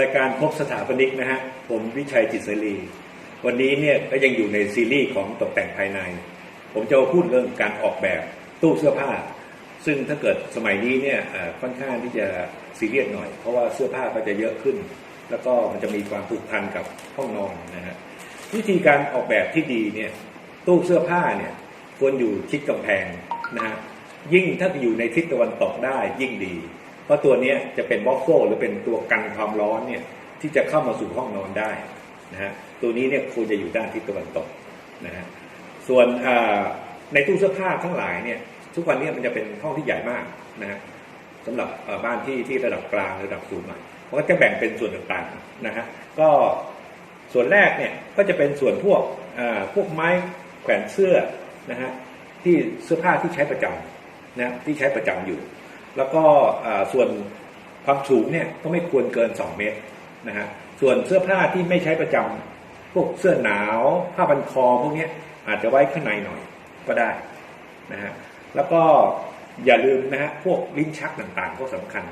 รายการพบสถาปนิกนะฮะ ผมวิชัยจิตเสรี วันนี้เนี่ยก็ยังอยู่ในซีรีส์ของตกแต่งภายใน ผมจะพูดเรื่องการออกแบบตู้เสื้อผ้า ซึ่งถ้าเกิดสมัยนี้เนี่ยค่อนข้างที่จะซีเรียสหน่อย เพราะว่าเสื้อผ้าก็จะเยอะขึ้น แล้วก็มันจะมีความผูกพันกับห้องนอนนะฮะ วิธีการออกแบบที่ดีเนี่ยตู้เสื้อผ้าเนี่ยควรอยู่ชิดกำแพงนะฮะ ยิ่งถ้าอยู่ในทิศตะวันตกได้ยิ่งดี เพราะตัวนี้จะเป็นบล็อกโฟหรือเป็นตัวกันความร้อนเนี่ยที่จะเข้ามาสู่ห้องนอนได้นะฮะตัวนี้เนี่ยควรจะอยู่ด้านทิศตะวันตกนะฮะส่วนในตู้เสื้อผ้าทั้งหลายเนี่ยทุกวันนี้มันจะเป็นห้องที่ใหญ่มากนะฮะสำหรับบ้านที่ที่ระดับกลางระดับสูงหน่อยเพราะว่าจะแบ่งเป็นส่วนต่างๆนะฮะก็ส่วนแรกเนี่ยก็จะเป็นส่วนพวกอ่าพวกไม้แขวนเสื้อนะฮะที่เสื้อผ้าที่ใช้ประจำนะที่ใช้ประจำอยู่ แล้วก็ส่วนความสูงเนี่ยก็ไม่ควรเกิน 2 เมตรนะฮะส่วนเสื้อผ้าที่ไม่ใช้ประจำพวกเสื้อหนาวผ้าพันคอพวกนี้อาจจะไว้ข้างในหน่อยก็ได้นะฮะแล้วก็อย่าลืมนะฮะพวกลิ้นชักต่างๆ ก็สำคัญ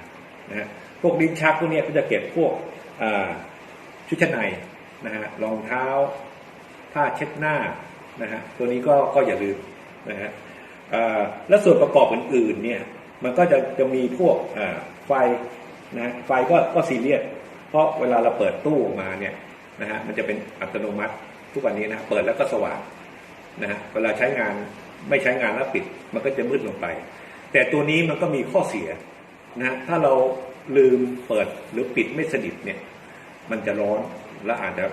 นะฮะพวกลิ้นชักพวกนี้ก็จะเก็บพวกชุดชั้นในนะฮะรองเท้าผ้าเช็ดหน้านะฮะตัวนี้ก็ก็อย่าลืมนะฮะและส่วนประกอบอื่นๆเนี่ย มันก็จะจะมีพวกไฟนะไฟก็ก็ซีเรียสเพราะเวลาเราเปิดตู้ออกมาเนี่ยนะฮะมันจะเป็นอัตโนมัติทุกวันนี้นะเปิดแล้วก็สว่างนะฮะเวลาใช้งานไม่ใช้งานแล้วปิด มันก็จะมืดลงไป แต่ตัวนี้มันก็มีข้อเสียนะถ้าเราลืมเปิดหรือปิดไม่สนิทเนี่ยมันจะร้อนและอาจจะ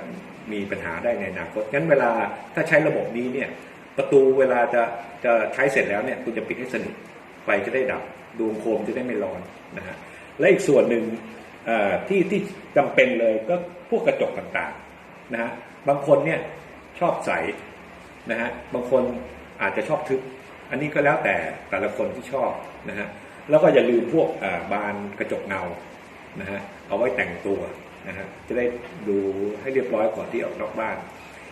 มีปัญหาได้ในอนาคตงั้นเวลาถ้าใช้ระบบนี้เนี่ยประตูเวลาจะจะใช้เสร็จแล้วเนี่ยคุณจะปิดให้สนิท ไฟจะได้ดับดวงโคมจะได้ไม่ร้อนนะฮะและอีกส่วนหนึ่งที่ที่จำเป็นเลยก็พวกกระจกต่างๆนะฮะบางคนเนี่ยชอบใสนะฮะบางคนอาจจะชอบทึบ อันนี้ก็แล้วแต่แต่ละคนที่ชอบนะฮะแล้วก็อย่าลืมพวกบานกระจกเงานะฮะเอาไว้แต่งตัวนะฮะจะได้ดูให้เรียบร้อยก่อนที่ออกนอกบ้าน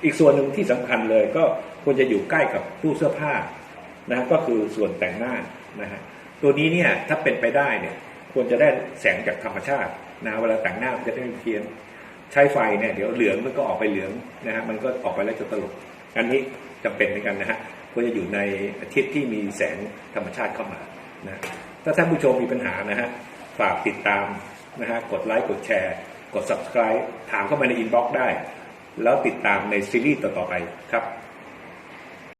อีกส่วนหนึ่งที่สำคัญเลยก็ควรจะอยู่ใกล้กับตู้เสื้อผ้านะฮะก็คือส่วนแต่งหน้า นะฮะตัวนี้เนี่ยถ้าเป็นไปได้เนี่ยควรจะได้แสงจากธรรมชาตินะเวลาแต่งหน้ามันจะได้ไม่เพี้ยนใช้ไฟเนี่ยเดี๋ยวเหลืองมันก็ออกไปเหลืองนะฮะมันก็ออกไปแล้วจะตลก อันนี้จำเป็นเหมือนกันนะฮะควรจะอยู่ในทิศที่มีแสงธรรมชาติเข้ามานะถ้าท่านผู้ชมมีปัญหานะฮะฝากติดตามนะฮะกดไลค์กดแชร์ กด subscribe ถามเข้ามาในอินบ็อกซ์ได้ แล้วติดตามในซีรีส์ต่อๆไปครับ